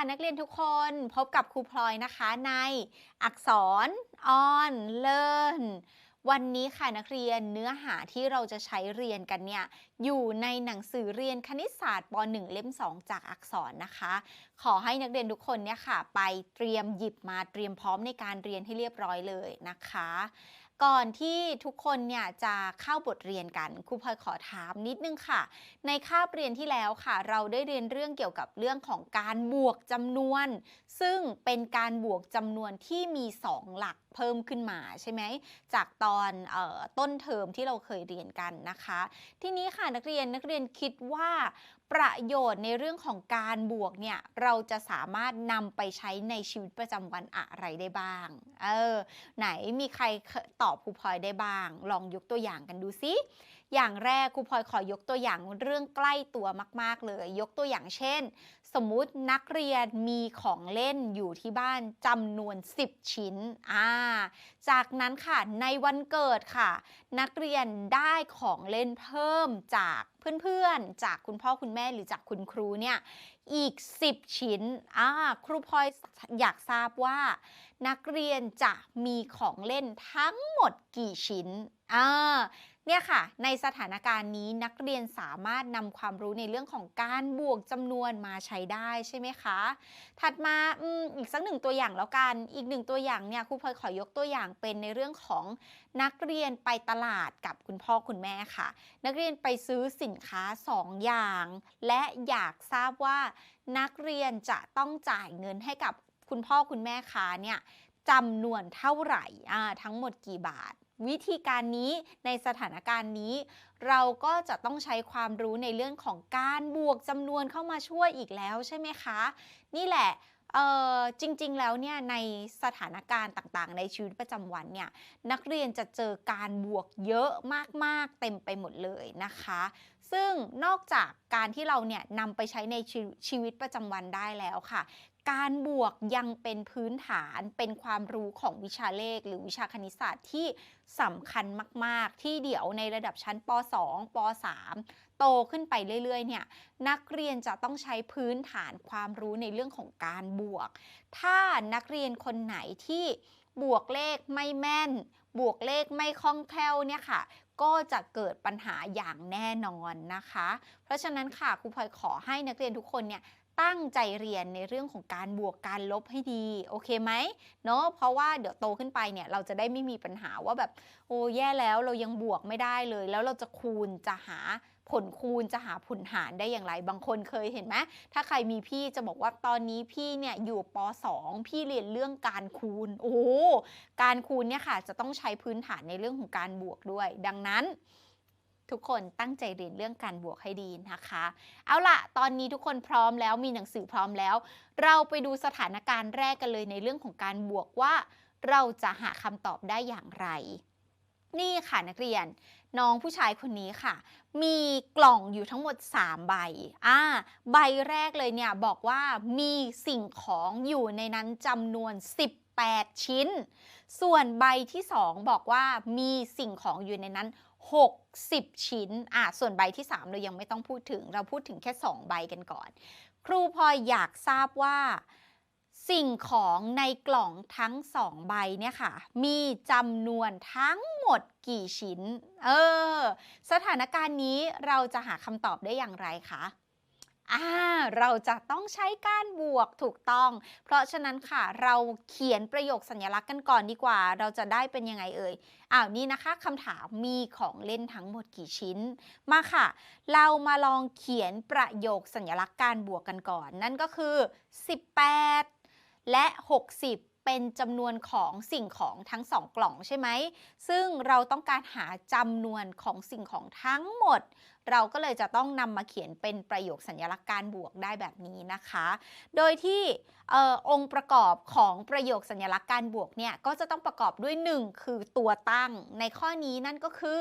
่ะนักเรียนทุกคนพบกับครูพลอยนะคะในอักษร on learn วันนี้ค่ะนักเรียนเนื้อหาที่เราจะใช้เรียนกันเนี่ยอยู่ในหนังสือเรียนคณิตศาสตร์ป .1 เล่ม 2 จากอักษรนะคะ ขอให้นักเรียนทุกคนเนี่ยค่ะ ไปเตรียมหยิบมาเตรียมพร้อมในการเรียนให้เรียบร้อยเลยนะคะ ก่อนที่ทุกคนเนี่ยจะเข้าบทเรียนกันครูพลอยขอถามนิดนึงค่ะ ในคาบเรียนที่แล้วค่ะ เราได้เรียนเรื่องเกี่ยวกับเรื่องของการบวกจำนวน ซึ่งเป็นการบวกจำนวนที่มี 2 หลักเพิ่มขึ้นมาใช่ไหมจากตอนออต้นเทอมที่เราเคยเรียนกันนะคะ ทีนี้ค่ะนักเรียนนักเรียนคิดว่า ประโยชน์ในเรื่องของการบวกเนี่ยเราจะสามารถนำไปใช้ในชีวิตประจำวันอะไรได้บ้าง เออ ไหนมีใครตอบครูพลอยได้บ้าง ลองยกตัวอย่างกันดูซิ อย่างแรกครูพลอยขอยกตัวอย่างเรื่องใกล้ตัวมาก ๆ เลย ยกตัวอย่างเช่น สมมุตินักเรียนมีของเล่นอยู่ที่บ้านจำนวน 10 ชิ้นอ่าจากนั้นค่ะในวันเกิดค่ะ นักเรียนได้ของเล่นเพิ่มจากเพื่อนๆ จากคุณพ่อคุณแม่หรือจากคุณครูเนี่ยอีก 10 ชิ้นอ่าครูพลอยอยากทราบว่า นักเรียนจะมีของเล่นทั้งหมดกี่ชิ้นอ่า เนี่ยค่ะ ในสถานการณ์นี้นักเรียนสามารถนำความรู้ในเรื่องของการบวกจำนวนมาใช้ได้ใช่ไหมคะ ถัดมาออีกสักหนึ่งตัวอย่างแล้วกัน อีกหนึ่งตัวอย่างเนี่ยครูพลอยขอยกตัวอย่างเป็นในเรื่องของนักเรียนไปตลาดกับคุณพ่อคุณแม่ค่ะ นักเรียนไปซื้อสินค้า 2 อย่าง และอยากทราบว่า นักเรียนจะต้องจ่ายเงินให้กับคุณพ่อคุณแม่ค้าเนี่ยจำนวนเท่าไหร่ทั้งหมดกี่บาท วิธีการนี้ในสถานการณ์นี้ เราก็จะต้องใช้ความรู้ในเรื่องของการบวกจำนวนเข้ามาช่วยอีกแล้วใช่ไหมคะ นี่แหละจริงๆ แล้วเนี่ยในสถานการณ์ต่างๆ ในชีวิตประจำวันเนี่ยนักเรียนจะเจอการบวกเยอะมากๆ เต็มไปหมดเลยนะคะ ซึ่งนอกจากการที่เราเนี่ยนำไปใช้ในชชีวิตประจำวันได้แล้วค่ะ การบวกยังเป็นพื้นฐานเป็นความรู้ของวิชาเลข หรือวิชาคณิตศาสตร์ที่สำคัญมาก ๆ ที่เดี๋ยวในระดับชั้นป .2 ป .3 โตขึ้นไปเรื่อย ๆ เนี่ย นักเรียนจะต้องใช้พื้นฐานความรู้ในเรื่องของการบวก ถ้านักเรียนคนไหนที่บวกเลขไม่แม่น บวกเลขไม่คล่องแคล่วเนี่ยค่ะ ก็จะเกิดปัญหาอย่างแน่นอนนะคะ เพราะฉะนั้นค่ะครูพลอยขอให้นักเรียนทุกคนเนี่ย ตั้งใจเรียนในเรื่องของการบวกการลบให้ดี โอเคไหมเนาะเพราะว่าเดี๋ยวโตขึ้นไปเนี่ยเราจะได้ไม่มีปัญหาว่าแบบโอ้แย่แล้วเรายังบวกไม่ได้เลย แล้วเราจะคูณจะหาผลคูณจะหาผลหารได้อย่างไร บางคนเคยเห็นไหมถ้าใครมีพี่จะบอกว่าตอนนี้พี่เนี่ยอยู่ป .2 พี่เรียนเรื่องการคูณ โอ้การคูณเนี่ยค่ะจะต้องใช้พื้นฐานในเรื่องของการบวกด้วย ดังนั้น ทุกคนตั้งใจเรียนเรื่องการบวกให้ดีนะคะ เอาล่ะ ตอนนี้ทุกคนพร้อมแล้วมีหนังสือพร้อมแล้ว เราไปดูสถานการณ์แรกกันเลยในเรื่องของการบวกว่า เราจะหาคำตอบได้อย่างไร นี่ค่ะนักเรียนน้องผู้ชายคนนี้ค่ะ มีกล่องอยู่ทั้งหมด 3 ใบ อ่า ใบแรกเลยเนี่ยบอกว่ามีสิ่งของอยู่ในนั้นจำนวน 18 ชิ้น ส่วนใบที่ 2 บอกว่ามีสิ่งของอยู่ในนั้น 60 ชิ้นอะส่วนใบที่ 3 เรายังไม่ต้องพูดถึง เราพูดถึงแค่ 2 ใบกันก่อน ครูพอยอยากทราบว่า สิ่งของในกล่องทั้ง 2 ใบเนี่ยค่ะ มีจำนวนทั้งหมดกี่ชิ้น เออ สถานการณ์นี้เราจะหาคำตอบได้อย่างไรคะ อ่าเราจะต้องใช้การบวกถูกต้อง เพราะฉะนั้นค่ะเราเขียนประโยคสัญลักษณ์กันก่อนดีกว่า เราจะได้เป็นยังไงเอ่ยอ้าวนี่นะคะคำถามมีของเล่นทั้งหมดกี่ชิ้น มาค่ะ เรามาลองเขียนประโยคสัญลักษณ์การบวกกันก่อน นั่นก็คือ 18 และ 60เป็นจำนวนของสิ่งของทั้งสองกล่องใช่ไหม ซึ่งเราต้องการหาจำนวนของสิ่งของทั้งหมด เราก็เลยจะต้องนำมาเขียนเป็นประโยคสัญลักษณ์การบวกได้แบบนี้นะคะ โดยที่ออองค์ประกอบของประโยคสัญลักษณ์การบวกเนี่ยก็จะต้องประกอบด้วย 1 คือตัวตั้ง ในข้อนี้นั่นก็คือ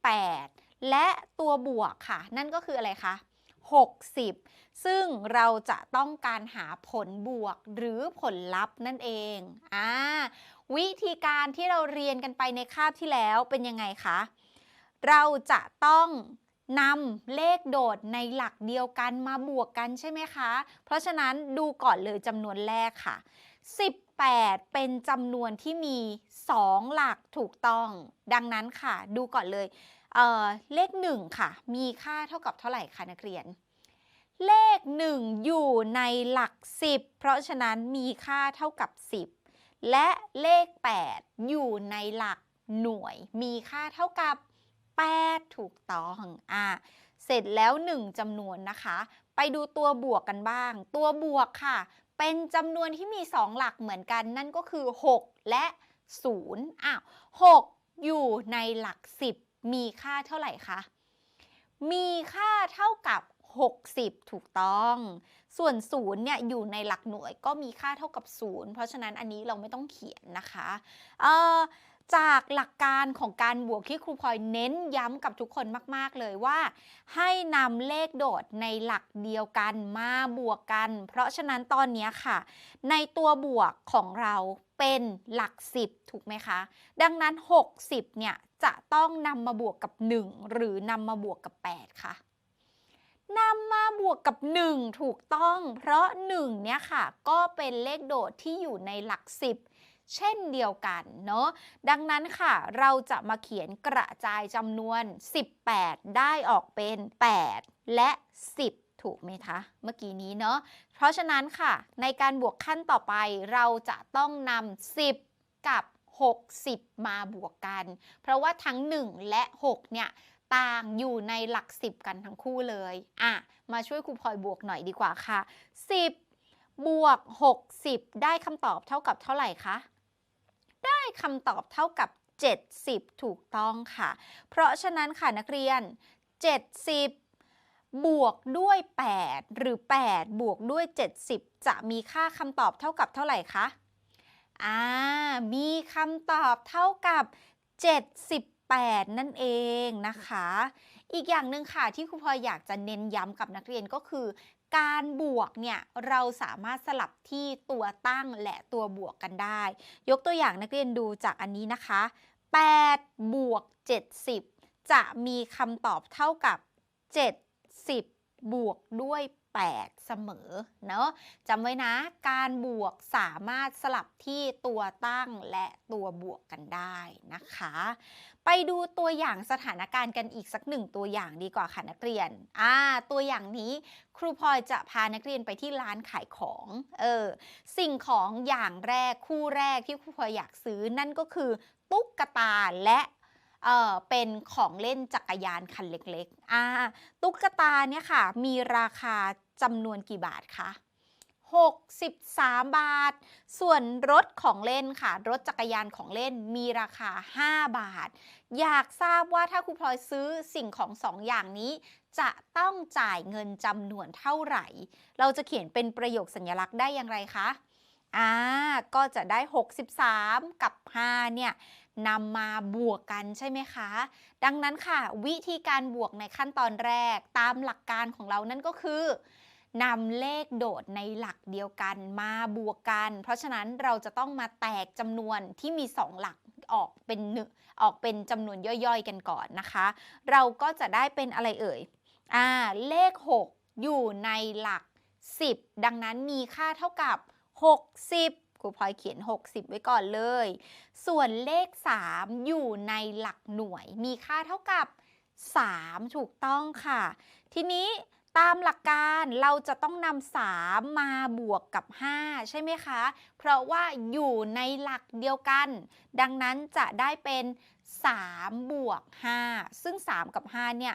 18 และตัวบวกค่ะ นั่นก็คืออะไรคะ60 ซึ่งเราจะต้องการหาผลบวกหรือผลลัพธ์นั่นเองอ่าวิธีการที่เราเรียนกันไปในคาบที่แล้วเป็นยังไงคะ เราจะต้อง นำเลขโดดในหลักเดียวกันมาบวกกันใช่ไหมคะ เพราะฉะนั้นดูก่อนเลยจำนวนแรกค่ะ 18 เป็นจำนวนที่มี 2 หลักถูกต้อง ดังนั้นค่ะ ดูก่อนเลยเเลข 1 ค่ะ มีค่าเท่ากับเท่าไหร่คะนักเรียน เลข 1 อยู่ในหลัก 10 เพราะฉะนั้นมีค่าเท่ากับ 10 และเลข 8 อยู่ในหลักหน่วย มีค่าเท่ากับ 8 ถูกต้องอะเสร็จแล้ว 1จำนวนนะคะ ไปดูตัวบวกกันบ้าง ตัวบวกค่ะ เป็นจำนวนที่มี 2 หลักเหมือนกันนั่นก็คือ 6 และ0อ้าว6อยู่ในหลัก 10 มีค่าเท่าไหร่คะมีค่าเท่ากับ 60 ถูกต้อง ส่วน0เนี่ยอยู่ในหลักหน่วยก็มีค่าเท่ากับ 0 เพราะฉะนั้นอันนี้เราไม่ต้องเขียนนะคะเออจากหลักการของการบวกที่ครูพลอยเน้นย้ำกับทุกคนมาก ๆ เลยว่า ให้นำเลขโดดในหลักเดียวกันมาบวกกัน เพราะฉะนั้นตอนนี้ค่ะ ในตัวบวกของเราเป็นหลัก 10 ถูกไหมคะ ดังนั้น 60 เนี่ย จะต้องนำมาบวกกับ 1 หรือนำมาบวกกับ 8 ค่ะนำมาบวกกับ 1 ถูกต้อง เพราะ 1 เนี่ยค่ะ ก็เป็นเลขโดดที่อยู่ในหลัก 10 เช่นเดียวกันเนาะดังนั้นค่ะเราจะมาเขียนกระจายจำนวน 18 ได้ออกเป็น 8 และ 10 ถูกไหมคะเมื่อกี้นี้เนาะเพราะฉะนั้นค่ะ ในการบวกขั้นต่อไปเราจะต้องนำ10 กับ 60 มาบวกกัน เพราะว่าทั้ง 1 และ 6 เนี่ยต่างอยู่ในหลัก 10 กันทั้งคู่เลย อะ มาช่วยครูพลอยบวกหน่อยดีกว่าค่ะ 10 บวก 60 ได้คำตอบเท่ากับเท่าไหร่คะ คำตอบเท่ากับ 70 ถูกต้องค่ะ เพราะฉะนั้นค่ะนักเรียน 70บวกด้วย 8 หรือ 8 บวกด้วย 70 จะมีค่าคำตอบเท่ากับเท่าไหร่คะ อ่า มีคำตอบเท่ากับ 78 นั่นเองนะคะ อีกอย่างหนึ่งค่ะที่ครูพลอยอยากจะเน้นย้ำกับนักเรียนก็คือ การบวกเนี่ยเราสามารถสลับที่ตัวตั้งและตัวบวกกันได้ ยกตัวอย่างนักเรียนดูจากอันนี้นะคะ 8 บวก 70 จะมีคำตอบเท่ากับ 70 บวกด้วย 8 เสมอเนาะจำไว้นะการบวกสามารถสลับที่ตัวตั้งและตัวบวกกันได้นะคะ ไปดูตัวอย่างสถานการณ์กันอีกสักหนึ่งตัวอย่างดีกว่าค่ะนักเรียนอ่าตัวอย่างนี้ครูพลอยจะพานักเรียนไปที่ร้านขายของเออสิ่งของอย่างแรกคู่แรกที่ครูพลอยอยากซื้อนั่นก็คือตุ๊กตาและเออเป็นของเล่นจักรยานคันเล็กๆ อ่า ตุ๊กตาเนี่ยค่ะ มีราคา จำนวนกี่บาทคะ63 บาท ส่วนรถของเล่นค่ะ รถจักรยานของเล่นมีราคา 5 บาท อยากทราบว่าถ้าครูพลอยซื้อสิ่งของสองอย่างนี้ จะต้องจ่ายเงินจำนวนเท่าไหร่ เราจะเขียนเป็นประโยคสัญลักษณ์ได้อย่างไรคะ อ่า ก็จะได้ 63 กับ 5 เนี่ยนำมาบวกกันใช่ไหมคะ ดังนั้นค่ะ วิธีการบวกในขั้นตอนแรกตามหลักการของเรานั่นก็คือ นำเลขโดดในหลักเดียวกันมาบวกกัน เพราะฉะนั้นเราจะต้องมาแตกจำนวนที่มี 2 หลักออกเป็นหนึ่งออกเป็นจำนวนย่อยๆกันก่อนนะคะ เราก็จะได้เป็นอะไรเอ่ยอ่าเลข 6 อยู่ในหลัก 10 ดังนั้นมีค่าเท่ากับ 60ครูพลอยเขียน 60 ไว้ก่อนเลย ส่วนเลข 3 อยู่ในหลักหน่วย มีค่าเท่ากับ 3 ถูกต้องค่ะ ทีนี้ ตามหลักการเราจะต้องนำ3มมาบวกกับ 5 ใช่ไหมคะ เพราะว่าอยู่ในหลักเดียวกัน ดังนั้นจะได้เป็น 3 บวก 5 ซึ่ง 3 กับ 5 เนี่ย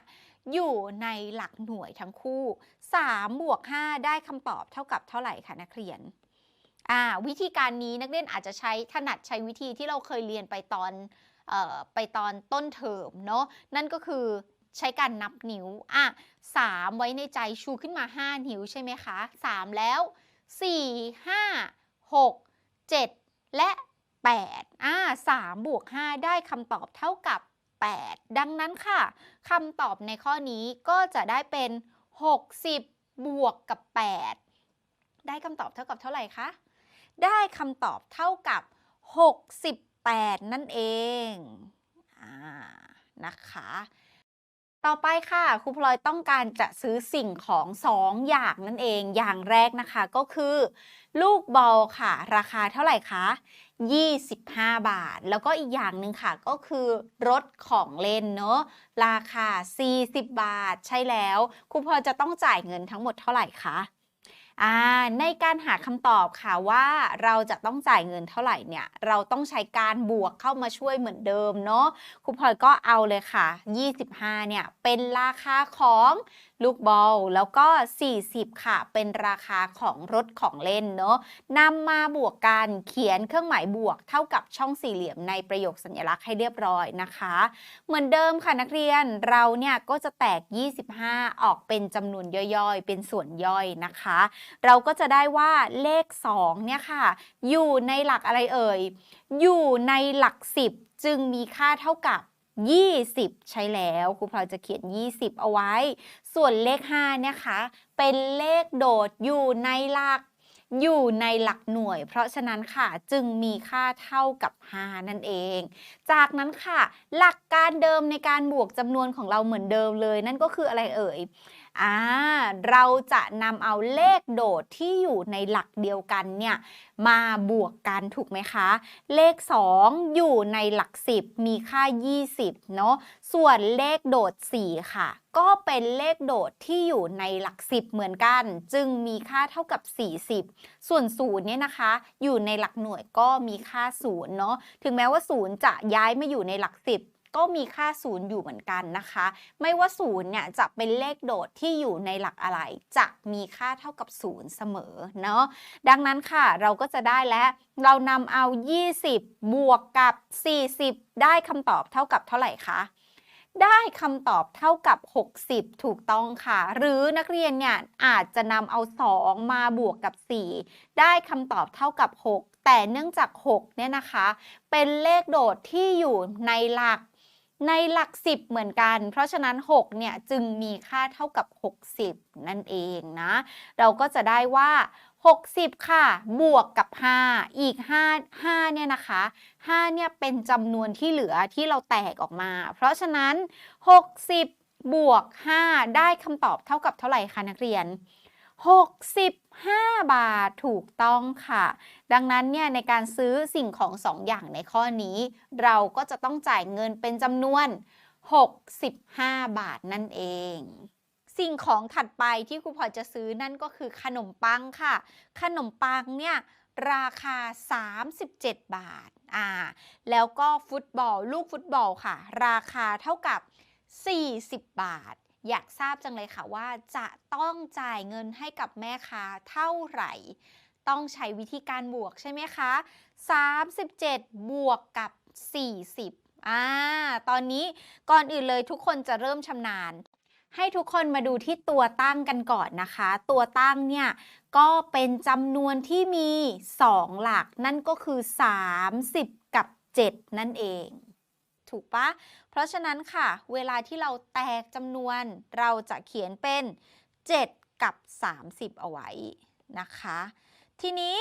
อยู่ในหลักหน่วยทั้งคู่ 3 บวก 5 ได้คำตอบเท่ากับเท่าไหร่คะนักเรียนวิธีการนี้นักเรียนอาจจะใช้ถนัดใช้วิธีที่เราเคยเรียนไปตอนออไปตอนต้นเทอมเนาะนั่นก็คือ ใช้การนับนิ้ว อะ3ไว้ในใจชูขึ้นมา 5 นิ้วใช่ไหมคะ3แล้ว 4 5 6 7 และ 8 อ่า3บวก 5 ได้คำตอบเท่ากับ 8 ดังนั้นค่ะคำตอบในข้อนี้ก็จะได้เป็น 60 บวกกับ 8 ได้คำตอบเท่ากับเท่าไหร่คะ ได้คำตอบเท่ากับ 68 นั่นเอง อ่า นะคะ ต่อไปค่ะครูพลอยต้องการจะซื้อสิ่งของ 2 อย่างนั่นเอง อย่างแรกนะคะก็คือ ลูกบอลค่ะ ราคาเท่าไหร่คะ 25 บาท แล้วก็อีกอย่างหนึ่งค่ะก็คือรถของเล่นเนอะราคา 40 บาท ใช่แล้วครูพลอยจะต้องจ่ายเงินทั้งหมดเท่าไหร่คะ ในการหาคำตอบค่ะว่าเราจะต้องจ่ายเงินเท่าไหร่เนี่ยเราต้องใช้การบวกเข้ามาช่วยเหมือนเดิมเนาะครูพลอยก็เอาเลยค่ะ 25เนี่ยเป็นราคาของ ลูกบอล แล้วก็ 40 ค่ะ เป็นราคาของรถของเล่นเนาะนำมาบวกกันเขียนเครื่องหมายบวกเท่ากับช่องสี่เหลี่ยมในประโยคสัญลักษณ์ให้เรียบร้อยนะคะ เหมือนเดิมค่ะนักเรียนเราเนี่ยก็จะแตก 25 ออกเป็นจำนวนย่อยๆ เป็นส่วนย่อยนะคะ เราก็จะได้ว่าเลข 2 เนี่ยค่ะ อยู่ในหลักอะไรเอ่ย อยู่ในหลัก 10 จึงมีค่าเท่ากับ 20 ใช้แล้วครูพลอยจะเขียน 20 เอาไว้ ส่วนเลข5เนี่ยค่ะเป็นเลขโดดอยู่ในหลักอยู่ในหลักหน่วย เพราะฉะนั้นค่ะจึงมีค่าเท่ากับ 5 นั่นเอง จากนั้นค่ะ หลักการเดิมในการบวกจำนวนของเราเหมือนเดิมเลย นั่นก็คืออะไรเอ่ย อ่าเราจะนำเอาเลขโดดที่อยู่ในหลักเดียวกันเนี่ยมาบวกกันถูกไหมคะ เลข 2 อยู่ในหลัก 10 มีค่า 20เนาะส่วนเลขโดด 4 ค่ะ ก็เป็นเลขโดดที่อยู่ในหลัก 10 เหมือนกัน จึงมีค่าเท่ากับ 40 ส่วน0เนี่ยนะคะ อยู่ในหลักหน่วยก็มีค่า0เนาะถึงแม้ว่า 0 จะย้ายมาอยู่ในหลัก 10 ก็มีค่า0อยู่เหมือนกันนะคะ ไม่ว่า0เนี่ยจะเป็นเลขโดดที่อยู่ในหลักอะไร จะมีค่าเท่ากับ0เสมอเนาะดังนั้นค่ะเราก็จะได้แล้วเรานำเอา 20 บวกกับ 40 ได้คำตอบเท่ากับเท่าไหร่คะได้คำตอบเท่ากับ 60 ถูกต้องค่ะ หรือนักเรียนเนี่ยอาจจะนำเอา 2 มาบวกกับ 4 ได้คำตอบเท่ากับ 6 แต่เนื่องจาก 6 เนี่ยนะคะ เป็นเลขโดดที่อยู่ในหลัก ในหลัก 10 เหมือนกัน เพราะฉะนั้น 6 เนี่ย จึงมีค่าเท่ากับ 60 นั่นเองนะ เราก็จะได้ว่า 60 ค่ะ บวกกับ 5 อีก 5 5 เนี่ยนะคะ 5 เนี่ยเป็นจำนวนที่เหลือที่เราแตกออกมา เพราะฉะนั้น 60 บวก 5 ได้คำตอบเท่ากับเท่าไหร่คะนักเรียน 5 บาทถูกต้องค่ะ ดังนั้นเนี่ยในการซื้อสิ่งของ 2 อย่างในข้อนี้ เราก็จะต้องจ่ายเงินเป็นจำนวน 65 บาทนั่นเองสิ่งของถัดไปที่ครูพลอยจะซื้อนั่นก็คือขนมปังค่ะ ขนมปังเนี่ยราคา 37 บาท อ่า แล้วก็ฟุตบอลลูกฟุตบอลค่ะ ราคาเท่ากับ 40 บาท อยากทราบจังเลยค่ะว่าจะต้องจ่ายเงินให้กับแม่ค้าเท่าไหร่ ต้องใช้วิธีการบวกใช่ไหมคะ 37 บวกกับ 40อ่าตอนนี้ก่อนอื่นเลยทุกคนจะเริ่มชำนาญ ให้ทุกคนมาดูที่ตัวตั้งกันก่อนนะคะ ตัวตั้งเนี่ยก็เป็นจำนวนที่มี 2 หลักนั่นก็คือ 30 กับ 7 นั่นเอง ถูกปะเพราะฉะนั้นค่ะ เวลาที่เราแตกจำนวนเราจะเขียนเป็น 7 กับ 30 เอาไว้นะคะ ทีนี้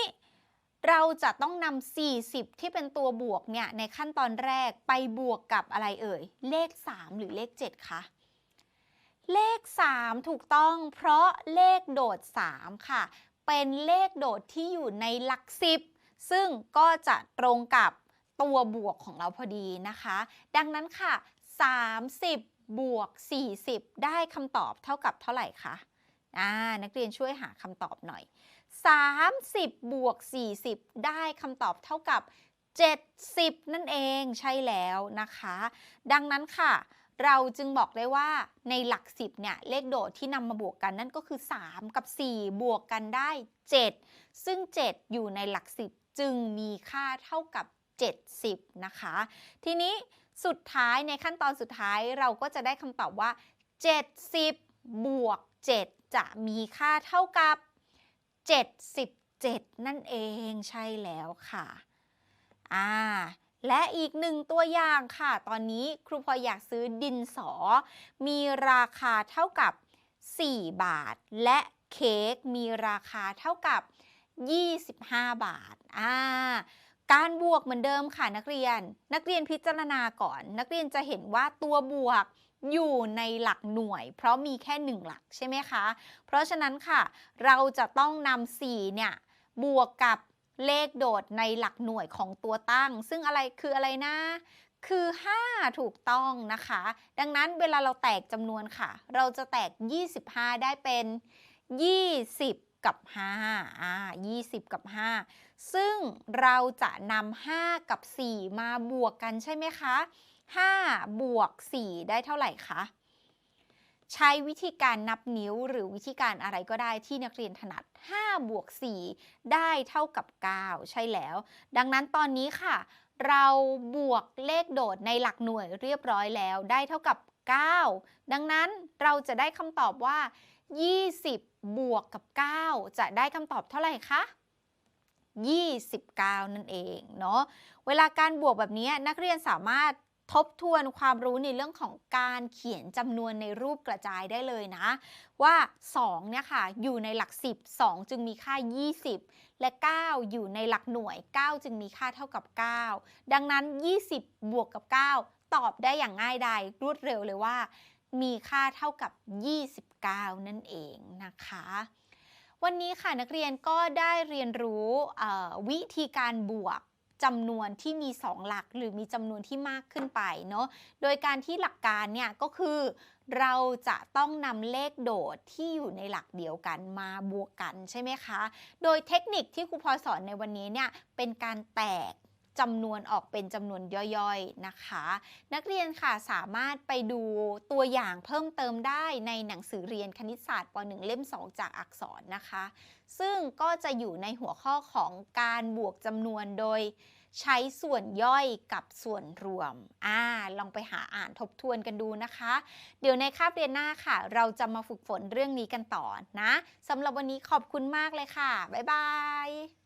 เราจะต้องนำ 40 ที่เป็นตัวบวกเนี่ยในขั้นตอนแรกไปบวกกับอะไรเอ่ย เลข 3 หรือเลข 7 คะ เลข 3 ถูกต้องเพราะเลขโดด 3 ค่ะ เป็นเลขโดดที่อยู่ในหลัก 10 ซึ่งก็จะตรงกับ ตัวบวกของเราพอดีนะคะ ดังนั้นค่ะ 30 บวก 40 ได้คำตอบเท่ากับเท่าไหร่คะนักเรียนช่วยหาคำตอบหน่อย 30 บวก 40 ได้คำตอบเท่ากับ 70 นั่นเองใช่แล้วนะคะ ดังนั้นค่ะ เราจึงบอกได้ว่าในหลัก 10 เนี่ย เลขโดดที่นำมาบวกกันนั่นก็คือ 3 กับ 4 บวกกันได้ 7 ซึ่ง 7 อยู่ในหลัก 10 จึงมีค่าเท่ากับ 70 นะคะ ทีนี้สุดท้ายในขั้นตอนสุดท้ายเราก็จะได้คำตอบว่า 70 บวก 7 จะมีค่าเท่ากับ 77 นั่นเองใช่แล้วค่ะอ่าและอีกหนึ่งตัวอย่างค่ะ ตอนนี้ครูพออยากซื้อดินสอ มีราคาเท่ากับ 4 บาท และเค้กมีราคาเท่ากับ 25 บาทอ่า การบวกเหมือนเดิมค่ะนักเรียน นักเรียนพิจารณาก่อน นักเรียนจะเห็นว่าตัวบวกอยู่ในหลักหน่วย เพราะมีแค่หนึ่งหลักใช่ไหมคะ เพราะฉะนั้นค่ะ เราจะต้องนำ4เนี่ยบวกกับเลขโดดในหลักหน่วยของตัวตั้ง ซึ่งอะไรคืออะไรนะ คือ 5 ถูกต้องนะคะ ดังนั้นเวลาเราแตกจำนวนค่ะ เราจะแตก 25 ได้เป็น 20 กับ5อ่า20 กับ 5 ซึ่งเราจะนำ5กับ 4 มาบวกกันใช่ไหมคะ5บวก 4 ได้เท่าไหร่คะใช้วิธีการนับนิ้วหรือวิธีการอะไรก็ได้ที่นักเรียนถนัด 5 บวก 4 ได้เท่ากับ 9 ใช่แล้ว ดังนั้นตอนนี้ค่ะ เราบวกเลขโดดในหลักหน่วยเรียบร้อยแล้วได้เท่ากับ 9 ดังนั้นเราจะได้คำตอบว่า 20 บวกกับ 9 จะได้คำตอบเท่าไหร่คะ 29 นั่นเองเนาะ เวลาการบวกแบบนี้นักเรียนสามารถทบทวนความรู้ในเรื่องของการเขียนจำนวนในรูปกระจายได้เลยนะ ว่า2เนี่ยค่ะอยู่ในหลัก 10 2 จึงมีค่า 20 และ 9 อยู่ในหลักหน่วย 9 จึงมีค่าเท่ากับ 9 ดังนั้น 20 บวกกับ 9 ตอบได้อย่างง่ายดายรวดเร็วเลยว่า มีค่าเท่ากับ 29 นั่นเองนะคะ วันนี้ค่ะนักเรียนก็ได้เรียนรู้วิธีการบวกจำนวนที่มี 2 หลักหรือมีจำนวนที่มากขึ้นไปเนาะ โดยการที่หลักการเนี่ยก็คือเราจะต้องนำเลขโดดที่อยู่ในหลักเดียวกันมาบวกกันใช่ไหมคะ โดยเทคนิคที่ครูพอสอนในวันนี้เนี่ยเป็นการแตก จำนวนออกเป็นจำนวนย่อยๆนะคะ นักเรียนค่ะสามารถไปดูตัวอย่างเพิ่มเติมได้ในหนังสือเรียนคณิตศาสตร์ป .1 เล่ม 2 จากอักษรนะคะ ซึ่งก็จะอยู่ในหัวข้อของการบวกจำนวนโดยใช้ส่วนย่อยกับส่วนรวม อ่า ลองไปหาอ่านทบทวนกันดูนะคะ เดี๋ยวในคาบเรียนหน้าค่ะ เราจะมาฝึกฝนเรื่องนี้กันต่อนะ สำหรับวันนี้ขอบคุณมากเลยค่ะ บ๊ายบาย